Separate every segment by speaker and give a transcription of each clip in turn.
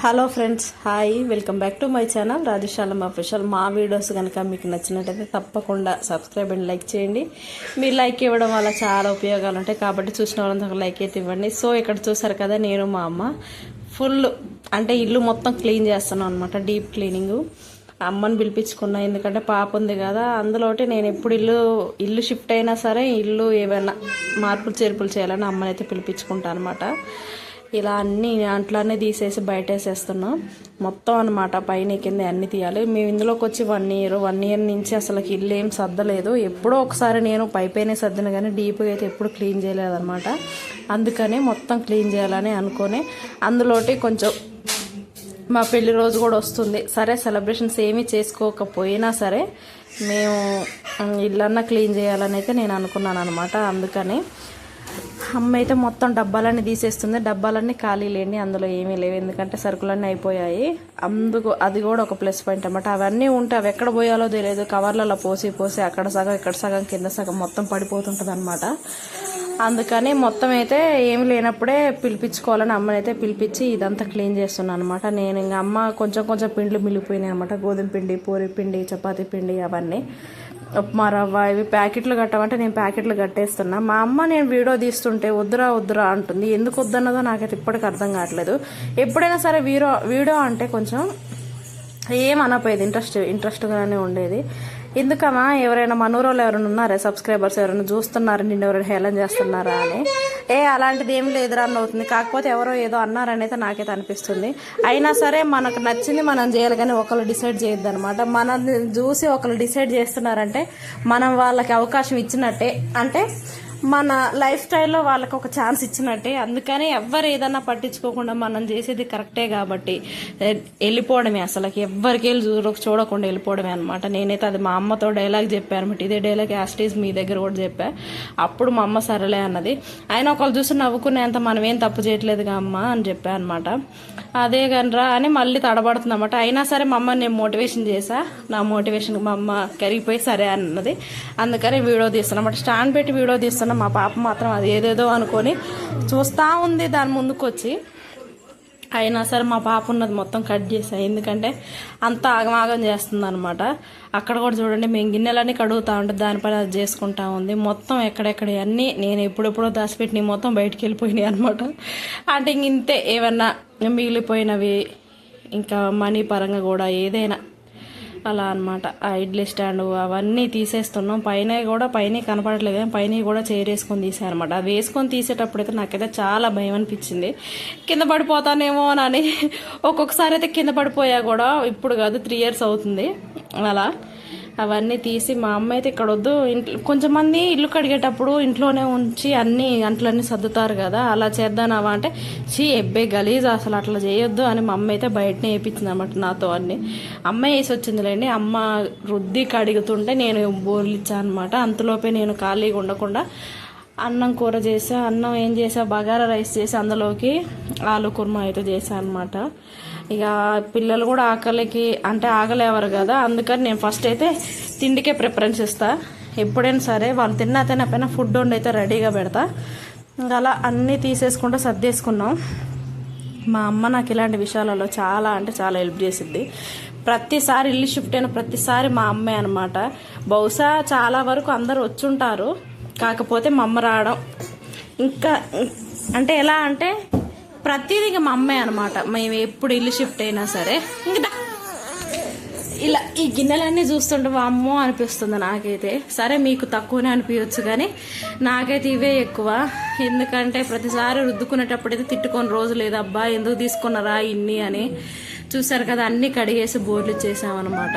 Speaker 1: Hello friends hi. Welcome back to my channel Rajashalam official. మా videos కనుక మీకు నచ్చినట్టయితే తప్పకుండా సబ్స్క్రైబ్ అండ్ లైక్ చేయండి. మీరు లైక్ ఇవ్వడం వల్ల చాలా ఉపయోగాలు ఉంటాయి. కాబట్టి చూసిన వాళ్ళంతా ఒక లైక్ అయితే ఇవ్వండి. సో ఇక్కడ చూసారు కదా నేను మా అమ్మ ఫుల్ అంటే ఇల్లు మొత్తం క్లీన్ చేస్తున్నాను అనమాట డీప్ క్లీనింగ్. అమ్మని పిలిపించుకున్నా. ఎందుకంటే పాప ఉంది కదా అందులోటి నేను ఎప్పుడు ఇల్లు ఇల్లు షిఫ్ట్ అయినా సరే ఇల్లు ఏమైనా మార్పులు చేర్పులు చేయాలని అమ్మని అయితే పిలిపించుకుంటాను అనమాట ఇలా అన్ని అంట్లన్నీ తీసేసి బయట వేసేస్తున్నాం మొత్తం అనమాట పైన కింద అన్ని తీయాలి. మేము ఇందులోకి వచ్చి వన్ ఇయర్ వన్ ఇయర్ నుంచి అసలు ఇల్లు ఏం సర్దలేదు. ఎప్పుడో ఒకసారి నేను పైపైనే సర్దిన కానీ డీప్గా అయితే ఎప్పుడు క్లీన్ చేయలేదన్నమాట. అందుకని మొత్తం క్లీన్ చేయాలని అనుకొని అందులోటి కొంచెం మా పెళ్ళి రోజు కూడా వస్తుంది. సరే సెలబ్రేషన్స్ ఏమీ చేసుకోకపోయినా సరే మేము ఇల్లన్నా క్లీన్ చేయాలని అయితే నేను అనుకున్నాను అనమాట అందుకని అమ్మ అయితే మొత్తం డబ్బాలన్నీ తీసేస్తుంది. డబ్బాలన్నీ ఖాళీ లేండి అందులో ఏమీ లేవు. ఎందుకంటే సరుకులన్నీ అయిపోయాయి. అందుకు అది కూడా ఒక ప్లస్ పాయింట్ అనమాట అవన్నీ ఉంటే అవి ఎక్కడ పోయాలో తెలియదు. కవర్లలో పోసి పోసి అక్కడ సగం ఇక్కడ సగం కింద సగం మొత్తం పడిపోతుంటుంది అనమాట అందుకని మొత్తం అయితే ఏమి లేనప్పుడే పిలిపించుకోవాలని అమ్మని అయితే పిలిపించి ఇదంతా క్లీన్ చేస్తున్నాను అనమాట నేను ఇంకా అమ్మ కొంచెం కొంచెం పిండ్లు మిగిలిపోయినాయి అనమాట గోధుమ పిండి పూరి పిండి చపాతీ పిండి అవన్నీ. ఉప్మా రవ్వ ఇవి ప్యాకెట్లు కట్టమంటే నేను ప్యాకెట్లు కట్టేస్తున్నా. మా అమ్మ నేను వీడియో తీస్తుంటే వద్దురా వద్దురా అంటుంది. ఎందుకు వద్దన్నదో నాకైతే ఇప్పటికి అర్థం కావట్లేదు. ఎప్పుడైనా సరే వీడియో వీడియో అంటే కొంచెం ఏం అనపోయేది ఇంట్రెస్ట్ ఇంట్రెస్ట్గానే ఉండేది. ఎందుకమ్మా? ఎవరైనా మనూరోళ్ళు ఎవరైనా ఉన్నారా? సబ్స్క్రైబర్స్ ఎవరైనా చూస్తున్నారా? నిన్ను ఎవరైనా హేళన చేస్తున్నారా అని? ఏ అలాంటిది ఏం లేదురా అని అవుతుంది. కాకపోతే ఎవరో ఏదో అన్నారనైతే నాకైతే అనిపిస్తుంది. అయినా సరే మనకు నచ్చింది మనం చేయాలి కానీ ఒకరు డిసైడ్ చేయొద్దు అనమాట మనల్ని చూసి ఒకరు డిసైడ్ చేస్తున్నారంటే మనం వాళ్ళకి అవకాశం ఇచ్చినట్టే. అంటే మన లైఫ్ స్టైల్లో వాళ్ళకి ఒక ఛాన్స్ ఇచ్చినట్టే. అందుకనే ఎవ్వరు ఏదన్నా పట్టించుకోకుండా మనం చేసేది కరెక్టే కాబట్టి వెళ్ళిపోవడమే అసలుకి. ఎవ్వరికి వెళ్ళి చూడకుండా వెళ్ళిపోవడమే అనమాట నేనైతే అది మా అమ్మతో డైలాగ్ చెప్పాను. అనమాట ఇదే డైలాగ్ యాస్టీస్ మీ దగ్గర కూడా చెప్పా. అప్పుడు మా అమ్మ సరేలే అన్నది. ఆయన ఒకళ్ళు చూసి నవ్వుకునేంత మనం ఏం తప్పు చేయట్లేదుగా అమ్మ అని చెప్పా అనమాట అదే కనరా అని మళ్ళీ తడబడుతుందన్నమాట అయినా సరే మా అమ్మ నేను మోటివేషన్ చేశా నా మోటివేషన్ మా అమ్మ కరిగిపోయి సరే అన్నది. అందుకని వీడియో తీస్తాను అనమాట స్టాండ్ పెట్టి వీడియో తీస్తాను తీస్తున్నా మా పాప మాత్రం అది ఏదేదో అనుకొని చూస్తూ ఉంది దాని ముందుకొచ్చి. అయినా సరే మా పాప ఉన్నది మొత్తం కట్ చేసా ఎందుకంటే అంత ఆగమాగం చేస్తుంది అనమాట అక్కడ కూడా చూడండి మేము గిన్నెలన్నీ కడుగుతూ ఉంటే దానిపైన అది చేసుకుంటా ఉంది. మొత్తం ఎక్కడెక్కడ అన్నీ నేను ఎప్పుడెప్పుడో దాచిపెట్టి మొత్తం బయటికి వెళ్ళిపోయినాయి అనమాట అంటే ఇంక ఇంతే ఏమన్నా మిగిలిపోయినవి ఇంకా మనీ పరంగా కూడా ఏదైనా. అలా అన్నమాట. ఆ ఇడ్లీ స్టాండ్ అవన్నీ తీసేస్తున్నాం. పైన కూడా పైన కనపడట్లేదు కానీ పైన కూడా చేరేసుకొని తీసారనమాట అది వేసుకొని తీసేటప్పుడైతే నాకైతే చాలా భయం అనిపించింది. కింద పడిపోతానేమో అని. ఒక్కొక్కసారి అయితే కింద పడిపోయా కూడా. ఇప్పుడు కాదు త్రీ ఇయర్స్ అవుతుంది. అలా. అవన్నీ తీసి మా అమ్మ అయితే ఇక్కడ వద్దు ఇంట్లో కొంచెం మంది ఇల్లు కడిగేటప్పుడు ఇంట్లోనే ఉంచి అన్ని అంట్లన్నీ సర్దుతారు కదా అలా చేద్దానవా అంటే చీ ఎబ్బే గలీజ్ అసలు అట్లా చేయొద్దు అని మా అమ్మ అయితే బయటనే వేయించింది అనమాట నాతో అన్ని. అమ్మ వేసి వచ్చిందిలేండి అమ్మ రుద్ది కడుగుతుంటే నేను బోర్లు ఇచ్చాను అనమాట అంతలోపే నేను ఖాళీగా ఉండకుండా అన్నం కూర చేసా అన్నం ఏం చేసా బగారా రైస్ చేసి అందులోకి ఆలు కుర్మా అయితే చేసా అనమాట ఇక పిల్లలు కూడా ఆకలికి అంటే ఆగలేవారు కదా అందుకని నేను ఫస్ట్ అయితే తిండికే ప్రిఫరెన్స్ ఇస్తా. ఎప్పుడైనా సరే వాళ్ళు తిన్నా తినకపోయినా ఫుడ్ వండి అయితే రెడీగా పెడతా. ఇంకా అలా అన్నీ తీసేసుకుంటూ సర్దేసుకున్నాం. మా అమ్మ నాకు ఇలాంటి విషయాలలో చాలా అంటే చాలా హెల్ప్ చేసిద్ది. ప్రతిసారి ఇల్లు షిఫ్ట్ అయిన ప్రతిసారి మా అమ్మే అనమాట బహుశా చాలా వరకు అందరు వచ్చుంటారు. కాకపోతే మా అమ్మ రావడం. ఇంకా అంటే ఎలా అంటే ప్రతిదీ ఇంకా మా అమ్మే అనమాట మేము ఎప్పుడు ఇల్లు షిఫ్ట్ అయినా సరే. ఇంకా ఇలా ఈ గిన్నెలన్నీ చూస్తుంటే అమ్మో అనిపిస్తుంది నాకైతే. సరే మీకు తక్కువనే అనిపించచ్చు కానీ నాకైతే ఇవే ఎక్కువ. ఎందుకంటే ప్రతిసారి రుద్దుకునేటప్పుడైతే తిట్టుకొని రోజు లేదబ్బా ఎందుకు తీసుకున్నారా ఇన్ని అని. చూసారు కదా అన్ని కడిగేసి బోర్లు చేసామన్నమాట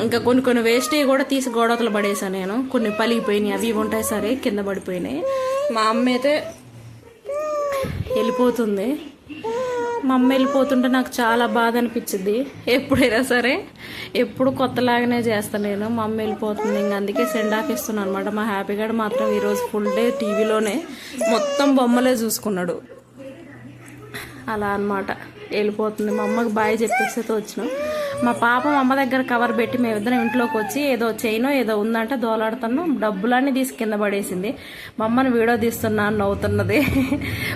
Speaker 1: ఇంకా కొన్ని కొన్ని వేస్ట్ కూడా తీసి గోడతలు పడేసాను నేను. కొన్ని పలిగిపోయినాయి అవి ఉంటాయి సరే కింద పడిపోయినాయి. మా అమ్మ అయితే వెళ్ళిపోతుంది. మా అమ్మ వెళ్ళిపోతుంటే నాకు చాలా బాధ అనిపించింది. ఎప్పుడైనా సరే ఎప్పుడు కొత్తలాగానే చేస్తాను నేను. మా అమ్మ వెళ్ళిపోతుంది ఇంక అందుకే సెండ్ ఆఫ్ ఇస్తున్నాను అనమాట మా హ్యాపీ మాత్రం ఈరోజు ఫుల్ డే టీవీలోనే మొత్తం బొమ్మలే చూసుకున్నాడు. అలా అనమాట వెళ్ళిపోతుంది. మా అమ్మకి బాయ్ చెప్పేసి అయితే వచ్చినాం. మా పాప మా అమ్మ దగ్గర కవర్ పెట్టి మేమిద్దరం ఇంట్లోకి వచ్చి ఏదో చైనో ఏదో ఉందంటే దోలాడుతున్నాం. డబ్బులన్నీ తీసి కింద పడేసింది. మా అమ్మని వీడియో తీస్తున్నాను నవ్వుతున్నది.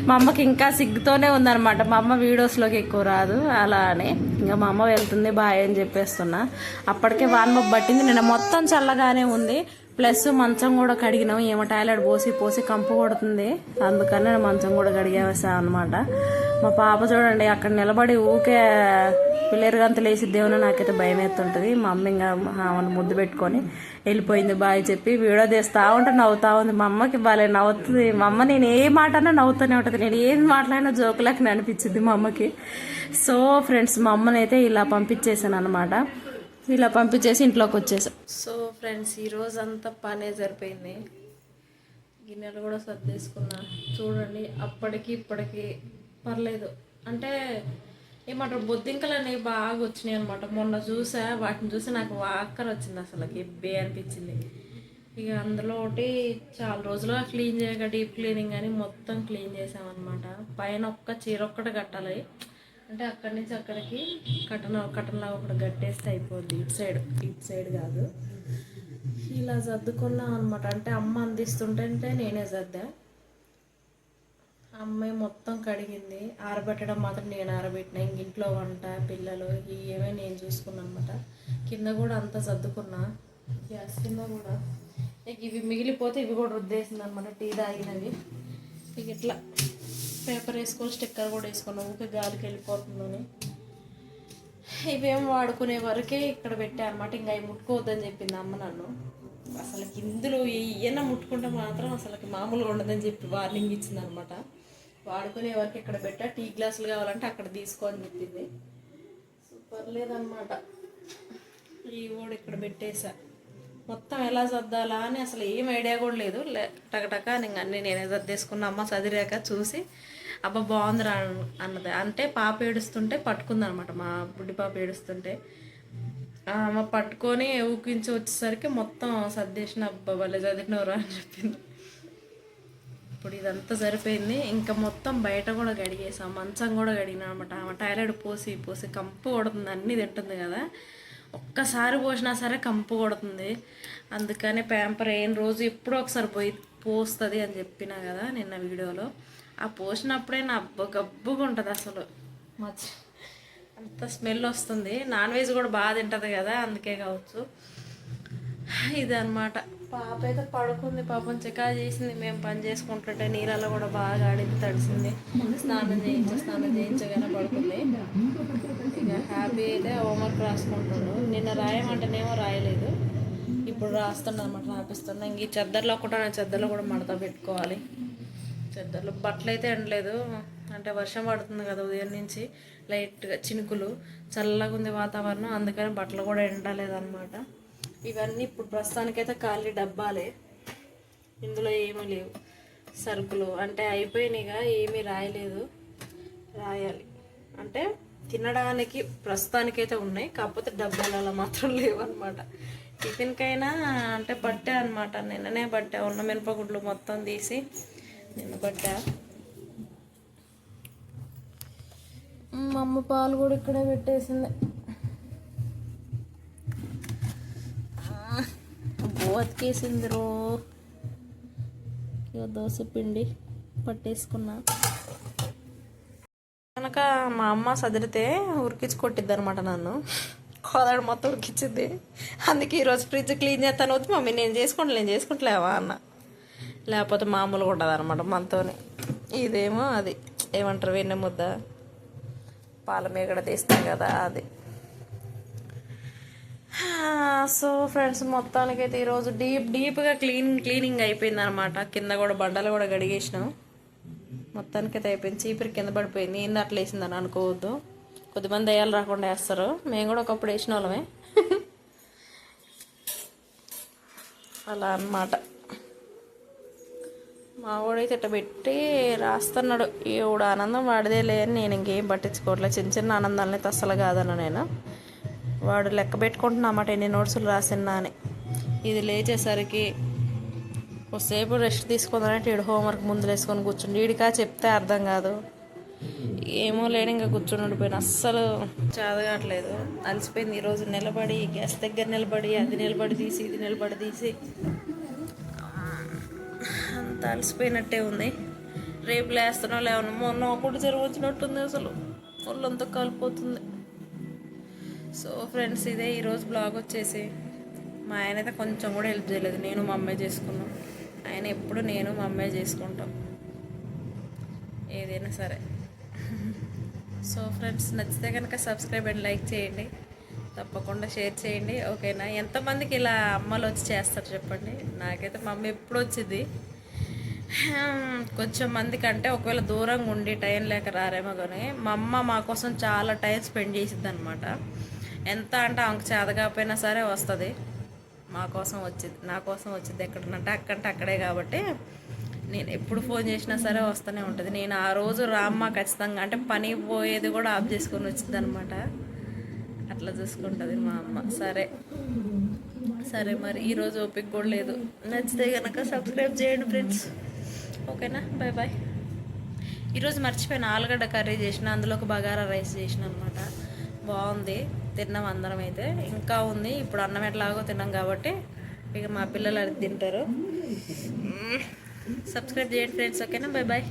Speaker 1: మా అమ్మకి ఇంకా సిగ్గుతోనే ఉందన్నమాట. మా అమ్మ వీడియోస్లోకి ఎక్కువ రాదు. అలా అని ఇంకా మా అమ్మ వెళ్తుంది బాయ్ అని చెప్పేస్తున్నా. అప్పటికే వాన్మబ్బు పట్టింది. నిన్న మొత్తం చల్లగానే ఉంది. ప్లస్ మంచం కూడా కడిగినాం. ఏమో టాయిలెట్ పోసి పోసి కంపు కొడుతుంది. అందుకని నేను మంచం కూడా కడిగేసా అనమాట మా పాప చూడండి అక్కడ నిలబడి ఊకే పిల్లరు గంతలు వేసిద్దేమో నాకైతే భయం ఎత్తుంటుంది మా అమ్మ ఇంకా ఆమెను ముద్దు పెట్టుకొని వెళ్ళిపోయింది బాయ్ చెప్పి వీడియో తీస్తా ఉంటే నవ్వుతా ఉంది. మా అమ్మకి భలే నవ్వుతుంది. మా అమ్మ నేను ఏ మాట అన్నా నవ్వుతూనే ఉంటుంది. నేను ఏం మాట్లాడినా జోకులకు అనిపించింది మా అమ్మకి. సో ఫ్రెండ్స్ మా అమ్మనైతే ఇలా పంపించేసాను అనమాట ఇలా పంపించేసి ఇంట్లోకి వచ్చేసాం. సో ఫ్రెండ్స్ ఈ అంతా పనే సరిపోయింది. గిన్నెలు కూడా సర్దేసుకున్నా. చూడండి అప్పటికి ఇప్పటికి పర్లేదు. అంటే ఏమంటారు బొద్దింకలు అనేవి బాగా వచ్చినాయి అనమాట మొన్న చూసా వాటిని చూసి నాకు వాక్కర్ వచ్చింది అసలు ఎబ్బే అనిపించింది. ఇక అందులో ఒకటి చాలా రోజులుగా క్లీన్ చేయక డీప్ క్లీనింగ్ అని మొత్తం క్లీన్ చేసామన్నమాట. పైన ఒక్క చీర ఒక్కటి కట్టాలి. అంటే అక్కడి నుంచి అక్కడికి కటన్ కటన్లా ఒకటి గట్టేస్తే అయిపోద్ది. ఇటు సైడ్ ఇటు సైడ్ కాదు. ఇలా సర్దుకున్నాం అనమాట అంటే అమ్మ అందిస్తుంటే నేనే సర్దా. అమ్మాయి మొత్తం కడిగింది. ఆరబెట్టడం మాత్రం నేను ఆరబెట్టిన. ఇంక ఇంట్లో వంట పిల్లలు ఏమే నేను చూసుకున్నా అనమాట కింద కూడా అంతా సర్దుకున్నా. గ్యాస్ కింద కూడా. ఇక ఇవి మిగిలిపోతే ఇవి కూడా రుద్దేసింది అనమాట టీ తాగినవి. ఇక ఇట్లా. పేపర్ వేసుకొని స్టిక్కర్ కూడా వేసుకున్నాం ఊకే గాలికి వెళ్ళిపోతుందని. ఇవేం వాడుకునే వరకే ఇక్కడ పెట్టా అనమాట ఇంకా అవి ముట్టుకోవద్దని చెప్పింది అమ్మ నన్ను. అసలు ఇందులో ఏయన్నా ముట్టుకుంటే మాత్రం అసలు మామూలుగా ఉండదని చెప్పి వార్నింగ్ ఇచ్చింది అనమాట వాడుకునే వరకు ఇక్కడ పెట్టా. టీ గ్లాసులు కావాలంటే అక్కడ తీసుకో అని చెప్పింది. సూపర్ లేదనమాట ఈ కూడా ఇక్కడ పెట్టేసా. మొత్తం ఎలా సర్దాలా అని అసలు ఏం ఐడియా కూడా లేదు. లే టకటక ఇంక అన్నీ నేనే సర్దేసుకున్న. అమ్మ చదిరాక చూసి అబ్బా బాగుందిరా అన్నది. అంటే పాప ఏడుస్తుంటే పట్టుకుందనమాట. మా బుడ్డి పాప ఏడుస్తుంటే. ఆమె పట్టుకొని ఊకించి వచ్చేసరికి మొత్తం సర్దేసిన అబ్బా భలే చదివినవరా అని చెప్పింది. ఇప్పుడు ఇదంతా సరిపోయింది. ఇంకా మొత్తం బయట కూడా గడిగేసాం మంచం కూడా గడిగిన అనమాట. ఆమె టాయిలెట్ పోసి పోసి కంపు కొడుతుంది. అన్నీ తింటుంది కదా. ఒక్కసారి పోసినా సరే కంపు కొడుతుంది. అందుకని ప్యాంపర్ ఏం రోజు ఎప్పుడో ఒకసారి పోయి పోస్తుంది అని చెప్పినా కదా నిన్న వీడియోలో. ఆ పోసినప్పుడే నా అబ్బ గబ్బుగా ఉంటుంది అసలు. మచ్చ. అంత స్మెల్ వస్తుంది. నాన్ వెజ్ కూడా బాగా తింటుంది కదా అందుకే కావచ్చు. ఇదన్నమాట. పాప అయితే పడుకుంది పాపం చికా చేసింది. మేము పని చేసుకుంటుంటే నీళ్ళలో కూడా బాగా ఆడింది తడిసింది. స్నానం చేయించి స్నానం చేయించగానే పడుకుంది. ఇక హ్యాపీ అయితే హోంవర్క్ రాసుకుంటాడు నిన్న రాయమంటేనేమో రాయలేదు. ఇప్పుడు రాస్తున్నా అనమాట రాపిస్తున్నా. ఇంక ఈ చెద్దర్లో ఒకటో చెద్దర్లో కూడా మడత పెట్టుకోవాలి. చెద్దర్లు బట్టలు అయితే ఎండలేదు. అంటే వర్షం పడుతుంది కదా ఉదయం నుంచి. లైట్గా చినుకులు. చల్లగా ఉంది వాతావరణం. అందుకని బట్టలు కూడా ఎండలేదు అనమాట ఇవన్నీ ఇప్పుడు ప్రస్తుతానికైతే ఖాళీ డబ్బాలే. ఇందులో ఏమీ లేవు. సరుకులు అంటే అయిపోయినాయిగా ఏమీ రాయలేదు. రాయాలి. అంటే తినడానికి ప్రస్తుతానికైతే ఉన్నాయి. కాకపోతే డబ్బాలలో మాత్రం లేవు అనమాట టిఫిన్కైనా అంటే బట్టే అనమాట నిన్ననే పట్టా ఉన్న మినపగుడ్లు మొత్తం తీసి నిన్న పట్టా మా అమ్మ పాలు కూడా ఇక్కడే పెట్టేసింది. బోతికేసింది రో దోశ పిండి పట్టేసుకున్నా. కనుక మా అమ్మ సదిరితే ఉరికించి కొట్టిద్ది అనమాట నన్ను. కోదాడు మొత్తం ఉరికిచ్చింది. అందుకే ఈరోజు ఫ్రిడ్జ్ క్లీన్ చేస్తాను వద్దు మమ్మీ నేను చేసుకుంటా నేను చేసుకుంటలేవా అన్న. లేకపోతే మామూలుగా ఉండదు అనమాట మనతోని. ఇదేమో అది. ఏమంటారు వెన్నె ముద్ద పాల మీగడ తీస్తాం కదా అది. సో ఫ్రెండ్స్ మొత్తానికైతే ఈరోజు డీప్ డీప్గా క్లీన్ క్లీనింగ్ అయిపోయింది అనమాట కింద కూడా బండలు కూడా గడిగేసినాం మొత్తానికైతే అయిపోయింది. చీపురు కింద పడిపోయింది. ఏంది అట్లా వేసిందని అనుకోవద్దు. కొద్దిమంది దయ్యాలు రాకుండా వేస్తారు. మేము కూడా ఒకప్పుడు వేసిన వాళ్ళమే. అలా అన్నమాట. మా వాడైతే ఇట్ట పెట్టి రాస్తున్నాడు. ఈవిడ ఆనందం వాడిదే లేని నేను ఇంకేం పట్టించుకోవట్లేదు చిన్న చిన్న ఆనందాలని తస్సలు కాదన్న నేను. వాడు లెక్క పెట్టుకుంటున్నామాట ఎన్ని నోట్సులు రాసినా అని. ఇది లేచేసరికి కొద్దిసేపు రెస్ట్ తీసుకుందానంటే ఈడు హోంవర్క్ ముందు వేసుకొని కూర్చుండి. వీడికా చెప్తే అర్థం కాదు. ఏమో లేని ఇంకా కూర్చొని ఉండిపోయిన. అస్సలు చాదగట్లేదు. అలసిపోయింది. ఈరోజు నిలబడి గ్యాస్ దగ్గర నిలబడి అది నిలబడి తీసి ఇది నిలబడి తీసి. అంత అలసిపోయినట్టే ఉంది. రేపు లేస్తున్నా లేవను. మొన్న ఒకటి జరుగు వచ్చినట్టుంది అసలు. ఒళ్ళంతా కలిపోతుంది. సో ఫ్రెండ్స్ ఇదే ఈరోజు బ్లాగ్ వచ్చేసి. మా ఆయన అయితే కొంచెం కూడా హెల్ప్ చేయలేదు. నేను మా అమ్మాయి చేసుకున్నాం. ఆయన ఎప్పుడు నేను మా అమ్మాయి చేసుకుంటాం. ఏదైనా సరే. సో ఫ్రెండ్స్ నచ్చితే కనుక సబ్స్క్రైబ్ అండ్ లైక్ చేయండి. తప్పకుండా షేర్ చేయండి. ఓకేనా ఎంతమందికి ఇలా అమ్మలు వచ్చి చేస్తారు చెప్పండి? నాకైతే మా అమ్మ ఎప్పుడు వచ్చింది? కొంచెం మందికి అంటే ఒకవేళ దూరంగా ఉండి టైం లేక రారేమో కానీ మా అమ్మ మా కోసం చాలా టైం స్పెండ్ చేసిద్ది అనమాట ఎంత అంటే ఆమెకు చేతకపోయినా సరే వస్తుంది. మా కోసం వచ్చింది నా కోసం వచ్చింది ఎక్కడనంటే అక్కంటే అక్కడే కాబట్టి నేను ఎప్పుడు ఫోన్ చేసినా సరే వస్తూనే ఉంటుంది. నేను ఆ రోజు రామ్మ ఖచ్చితంగా అంటే పని పోయేది కూడా ఆఫ్ చేసుకొని వచ్చింది అనమాట అట్లా చూసుకుంటుంది మా అమ్మ. సరే. సరే మరి ఈరోజు ఓపిక కూడా లేదు. నచ్చితే కనుక సబ్స్క్రైబ్ చేయండి ఫ్రెండ్స్. ఓకేనా? బాయ్ బాయ్ ఈరోజు మర్చిపోయిన. ఆలుగడ్డ కర్రీ చేసిన అందులో ఒక బగారా రైస్ చేసిన అనమాట బాగుంది. తిన్నాం అందరం అయితే ఇంకా ఉంది. ఇప్పుడు అన్నం ఎట్లాగో తిన్నాం కాబట్టి ఇక మా పిల్లలు అది తింటారు. సబ్స్క్రైబ్ చేయండి ఫ్రెండ్స్. ఓకేనా? Bye bye